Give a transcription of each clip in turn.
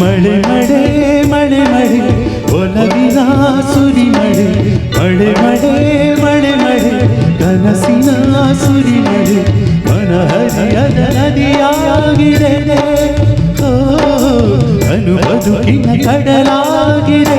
ಮಳೆ ಮಳೆ ಮಳೆ ಮಳೆ, ಒಲವಿನ ಸುರಿ ಮಳೆ ಮಳೆ ಮಳೆ ಮಳೆ ಮಳೆ, ಕನಸಿನ ಸುರಿ ಮಳೆ, ಮನಹರಿಯದ ನದಿಯಾಗಿದೆ. ಅನು ಬದುಕಿನ ಕಡಲಾಗಿದೆ.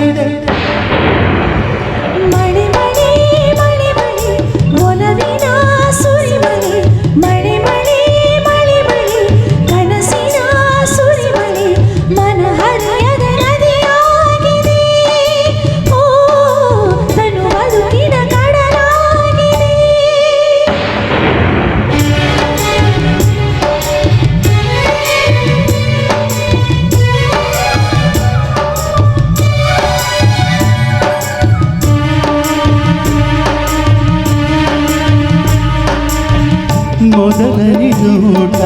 ಮೊದಲನೇ ನೋಟ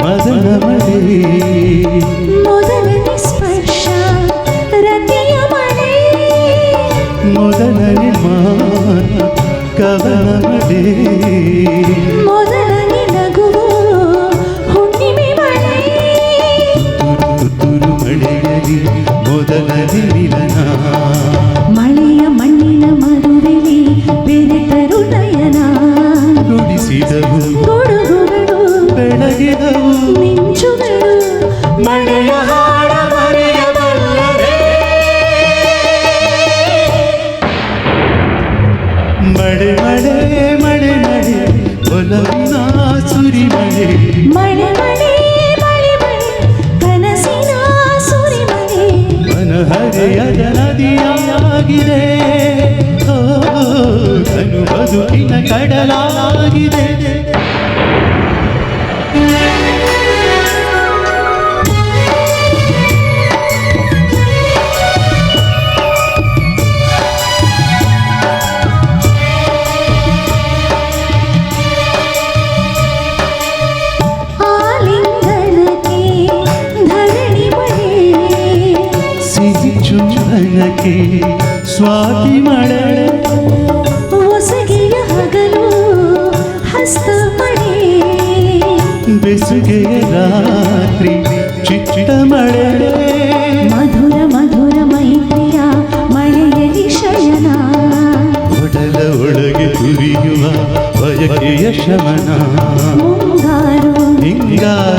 ಮದನ ಮಳೆ ಮೊದಲನೇ ಸ್ಪರ್ಶ ರತಿಯ ಮಳೆ ಮೊದಲನೇ ಮಾನ ಕವನ ಮಳೆ ಮೊದಲನೇ ನಗುವು ಹುಣ್ಣಿಮೆ ಮಳೆ ತುರು ತುರು ಮಳೆಯಲಿ ಮೊದಲನೇ ಮಿಲನ ಮಳೆಯ ಮಣ್ಣಿನ ಮರುವಿಲಿ ಬೆರೆತರು ನಯನ ನುಡಿಸಿದವು ಮನಹರೆಯದ ನದಿಯಾಗಿದೆ ಬದುಕಿನ ಕಡಲಾಗಿದೆ. ಚುಂಬನಕ್ಕೆ ಸ್ವಾತಿ ಮಳೆ. ಹೊಸಗೆಯ ಹಗಲು ಹಸ್ತ ಮಳೆ. ಬೆಸುಗೆಯ ರಾತ್ರಿ ಚಿಟ್ಟ ಮಳೆ. ಮಧುರ ಮಧುರ ಮೈತ್ರಿಯ ಮಳೆಯಲ್ಲಿ ಶಯನ ಒಡಲ ಒಳಗೆ ತುರಿಯುವ ಬಯಕೆಯ ಶಮನ. ಮುಂಗಾರು. ಹಿಂಗಾರು.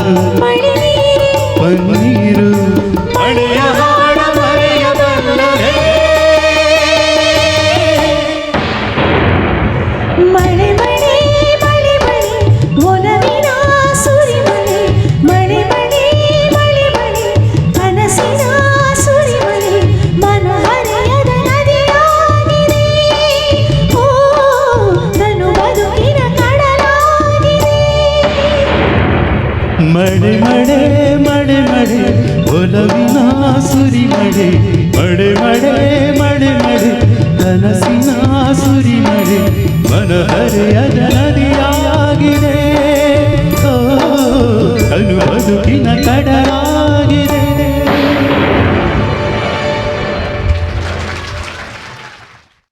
ಮಡೆ ಮಡೆ ಮಡೆ ಮಡೆ ಒಲವಿನ ಸುರಿ ಮಡೆ ಮಡೆ ಮಡೆ ಮಡೆ ಮಡೆ ಕನಸಿನ ಸುರಿ ಮಡೆ ಮನಹರೆಯ ಜನರಿಯಾಗಿದೆ ಕನು ಬದುಕಿನ ಕಡಲ.